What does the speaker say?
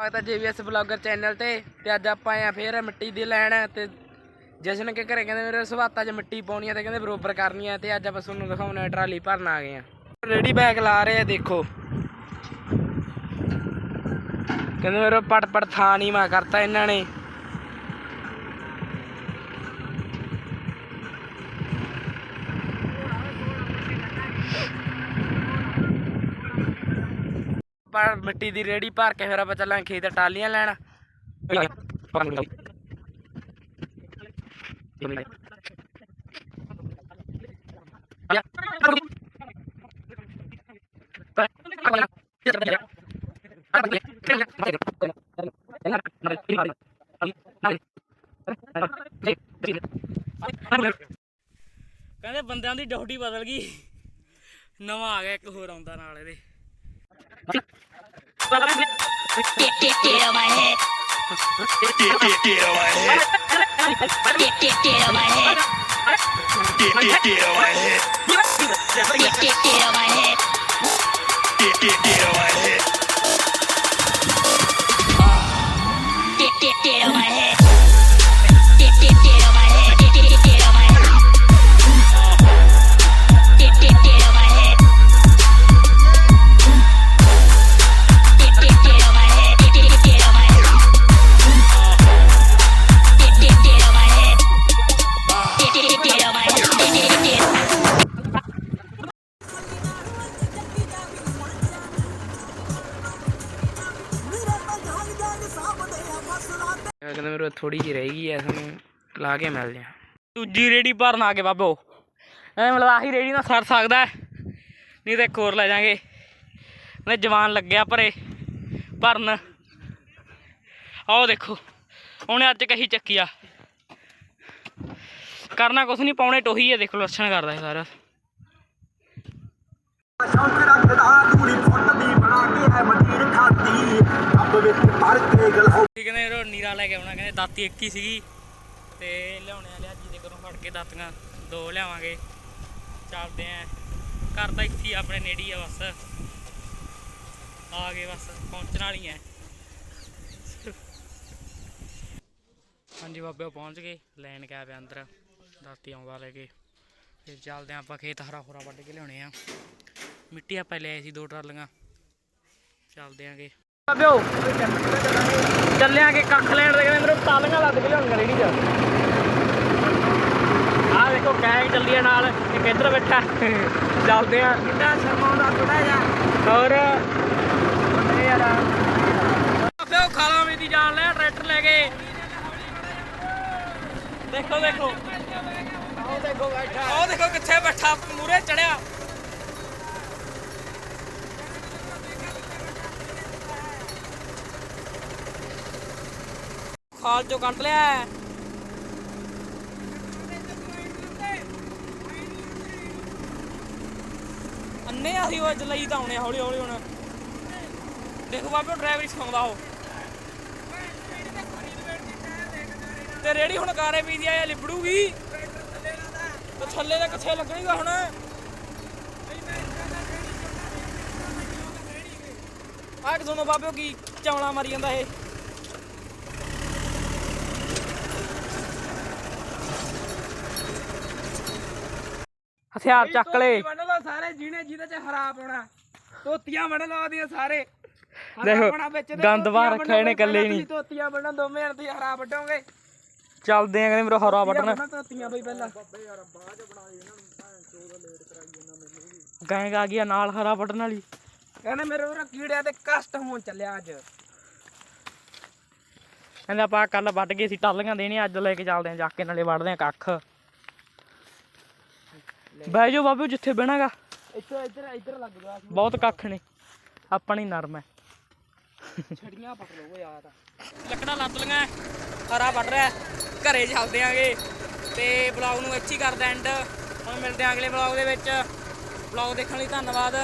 ਸਵਾਗਤ ਹੈ ਜੀਵੀਐਸ blogger channel ਤੇ ਤੇ ਅੱਜ ਆਪਾਂ ਆਏ ਆ ਫੇਰ ਮਿੱਟੀ ਦੀ ਲੈਣ ਤੇ ਜਸ਼ਨ ਕੇ ਘਰੇ ਕਹਿੰਦੇ ਮੇਰੇ ਸਵਾਤਾ 'ਚ ਮਿੱਟੀ ਪਾਉਣੀ ਆ ਤੇ ਕਹਿੰਦੇ ਬਰੋਬਰ ਕਰਨੀ ਆ ਤੇ ਅੱਜ ਆਪਾਂ ਤੁਹਾਨੂੰ ਦਿਖਾਉਣਾ ਟਰਾਲੀ ਭਰਨ ਆ ਗਏ ਆ। ਰੇਡੀ ਬੈਗ ਲਾ ਰਹੇ ਆ, ਦੇਖੋ। ਕਹਿੰਦੇ ਮੇਰੇ ਪਟ ਪਟ ਥਾਂ ਨਹੀਂ ਮਾ ਕਰਤਾ ਇਹਨਾਂ ਨੇ। ਪਰ ਮਿੱਟੀ ਦੀ ਰੇੜੀ ਭਰ ਕੇ ਫਿਰ ਆਪਾਂ ਚੱਲਾਂਗੇ ਖੇਤ ਟਾਲੀਆਂ ਲੈਣ। ਕਹਿੰਦੇ ਬੰਦਿਆਂ ਦੀ ਡਿਊਟੀ ਬਦਲ ਗਈ। ਨਵਾਂ ਆ ਗਿਆ, ਇੱਕ ਹੋਰ ਆਉਂਦਾ ਨਾਲ ਇਹਦੇ। Get, get, get on my head. Get, get, get on my head. Get, get, get on my head. Get, get, get on my head. Get, get, get on my head. Get, get, get on my head. ਮੇਰੇ ਥੋੜੀ ਜਿਹੀ ਰਹਿ ਗਈ ਐ ਸਾਨੂੰ ਲਾ ਕੇ ਮਿਲ ਜਾ ਦੂਜੀ ਰੇੜੀ ਭਰਨ ਆ ਕੇ ਬਾਬੋ ਐ ਮਤਲਬ ਆਹੀ ਰੇੜੀ ਨਾਲ ਸਰ ਸਕਦਾ। ਨਹੀਂ ਤੇ ਇੱਕ ਹੋਰ ਲੈ ਜਾਾਂਗੇ ਨੇ ਜਵਾਨ ਲੱਗਿਆ ਭਰੇ ਭਰਨ। ਆਓ ਦੇਖੋ ਉਹਨੇ ਅੱਜ ਕਹੀ ਚੱਕੀ ਆ। ਕਰਨਾ ਕੁਛ ਨਹੀਂ ਪਾਉਣੇ ਟੋਹੀ ਹੈ ਦੇਖੋ ਲੱਛਣ ਕਰਦਾ ਸਾਰਾ। ਸ਼ੌਂਕ ਰੱਖਦਾ ਤੂੜੀ ਕਹਿੰਦੇ ਲੈ ਕੇ ਆਉਣਾ, ਕਹਿੰਦੇ ਦਾਤੀ ਇੱਕ ਹੀ ਸੀਗੀ। ਤੇ ਲਿਆਉਣੇ ਲਿਆ ਅੱਜ ਦੇ ਘਰੋਂ ਫੜ ਕੇ ਦਾਤੀਆਂ, ਦੋ ਲਿਆਵਾਂਗੇ। ਚੱਲਦੇ ਆ। ਘਰ ਤਾਂ ਇੱਥੇ ਆਪਣੇ ਨੇੜੇ ਹੀ ਆ ਬਸ। ਆ ਗਏ ਬਸ, ਪਹੁੰਚਣ ਵਾਲੀ ਐ ਹਾਂਜੀ ਬਾਬੇ ਪਹੁੰਚ ਗਏ। ਲੈਣ ਗਿਆ ਪਿਆ ਅੰਦਰ, ਦਾਤੀ ਆਉਂਦਾ ਲੈ ਕੇ। ਫਿਰ ਚੱਲਦੇ ਆਂ ਆਪਾਂ, ਖੇਤ ਹਰਾ ਹੁਰਾ ਵੱਢ ਕੇ ਲਿਆਉਣੇ ਆ। ਮਿੱਟੀ ਆਪਾਂ ਲੈ ਆਏ ਸੀ ਦੋ ਟਰਾਲੀਆਂ। ਚੱਲਦੇ ਆਂਗੇ। ਬਾਬਿਓ ਚੱਲਿਆਂਗੇ ਕੱਖ ਲੈਣ ਦੇ ਕਹਿੰਦੇ ਮੇਰੇ ਟਾਲੀਆਂ ਲੱਦ ਕੇ ਲਿਆਉਣੀਆਂ ਰੇੜੀ 'ਚ। ਆਹ ਦੇਖੋ ਗੈਂਗ ਚੱਲੀ ਆ ਨਾਲ, ਇੱਕ ਇੱਧਰ ਬੈਠਾ। ਚੱਲਦੇ ਆ। ਕਿੰਨਾ ਸ਼ਰਮਾਉਂਦਾ ਥੋੜਾ ਜਿਹਾ ਹੋਰ? ਇਹ ਯਾਰ ਬਾਬਿਓ ਖਾਲਾ ਮੇਰੀ ਜਾਨ ਲੈ, ਟਰੈਕਟਰ ਲੈ ਕੇ। ਦੇਖੋ ਦੇਖੋ। ਆਹ ਦੇਖੋ, ਬੈਠਾ। ਆਹ ਦੇਖੋ, ਕਿੱਥੇ ਬੈਠਾ ਮੂਰੇ ਚੜਿਆ। ਖਾਲ ਚੋਂ ਕੱਢ ਲਿਆ ਹੈ। ਅੰਨੇ ਆਹੀ ਉਹ ਜਲਈ ਤਾਂ ਆਉਣੇ ਹੌਲੀ ਹੌਲੀ ਹੁਣ। ਦੇਖੋ ਬਾਬੇ ਡਰਾਈਵਰ ਸਿਖਾਉਂਦਾ ਉਹ। ਤੇ ਰੇੜੀ ਹੁਣ ਕਾਰੇ ਪੀਦੀ ਆ ਲਿਬੜੂਗੀ। ਤੇ ਥੱਲੇ ਦਾ ਕਿੱਥੇ ਲੱਗਣੀਗਾ ਹੁਣ? ਆਹ ਕਿ ਸੁਣੋ ਬਾਬਿਓ ਕੀ ਚੌਲਾ ਮਾਰੀ ਜਾਂਦਾ ਇਹ। ਹਥਿਆਰ ਚੱਕ ਲੈ ਵੰਡ ਲਓ ਸਾਰੇ ਜਿਹਨੇ ਜਿਹਦੇ ਚ ਹਰਾ ਪਾਉਣਾ। ਤੋਤੀਆਂ ਵੰਡ ਲਓ ਉਹਦੀਆਂ ਸਾਰੇ। ਦੇਖੋ, ਗੰਦ ਬਾਹਰ ਰੱਖਿਆ ਇਹਨੇ ਇਕੱਲੇ ਨਹੀਂ। ਤੋਤੀਆਂ ਵੰਡੋ ਦੋਵੇਂ ਜਣ ਤੁਸੀਂ ਹਰਾ ਵੱਢੋਗੇ। ਚੱਲਦੇ ਆ ਕਹਿੰਦੇ ਮੇਰਾ ਹਰਾ ਵੱਢਣਾ। ਤੋਤੀਆਂ ਬਈ ਪਹਿਲਾਂ। ਗੈਂਗ ਆ ਗਿਆ ਨਾਲ ਹਰਾ ਵੱਢਣ ਵਾਲੀ। ਕਹਿੰਦੇ ਮੇਰੇ ਉਹ ਕੀੜਿਆਂ ਤੇ ਕਸ਼ਟ ਹੋਣ ਚੱਲਿਆ ਅੱਜ। ਕਹਿੰਦੇ ਆਪਾਂ ਕੱਲ ਵੱਢ ਗਏ ਸੀ ਟਾਲੀਆਂ ਦੇਣੀਆਂ ਅੱਜ ਲੈ ਕੇ ਚੱਲਦੇ ਆ ਜਾ ਕੇ ਨਾਲੇ ਵੱਢਦੇ ਆ ਕੱਖ। ਬਹਿ ਜਾਓ ਬਾਬੂ ਜਿੱਥੇ ਬਹਿਣਾਗਾ। ਇੱਧਰ ਇੱਧਰ ਇੱਧਰ ਲੱਗ ਜਾ। ਬਹੁਤ ਕੱਖ ਨੇ। ਆਪਣੀ ਨਰਮ ਹੈ। ਛੜੀਆਂ ਪਟ ਲਓ ਯਾਰ ਲੱਕੜਾਂ ਲੱਦ ਲੀਆਂ ਹਰਾ ਵੱਢ ਰਿਹਾ ਘਰੇ ਚੱਲਦੇ ਆਂਗੇ। ਤੇ ਬਲੌਗ ਨੂੰ ਇੱਥੇ ਹੀ ਕਰਦੇ ਐਂਡ ਹੁਣ ਮਿਲਦੇ ਆਂ ਅਗਲੇ ਬਲੌਗ ਦੇ ਵਿੱਚ। ਬਲੌਗ ਦੇਖਣ ਲਈ ਧੰਨਵਾਦ।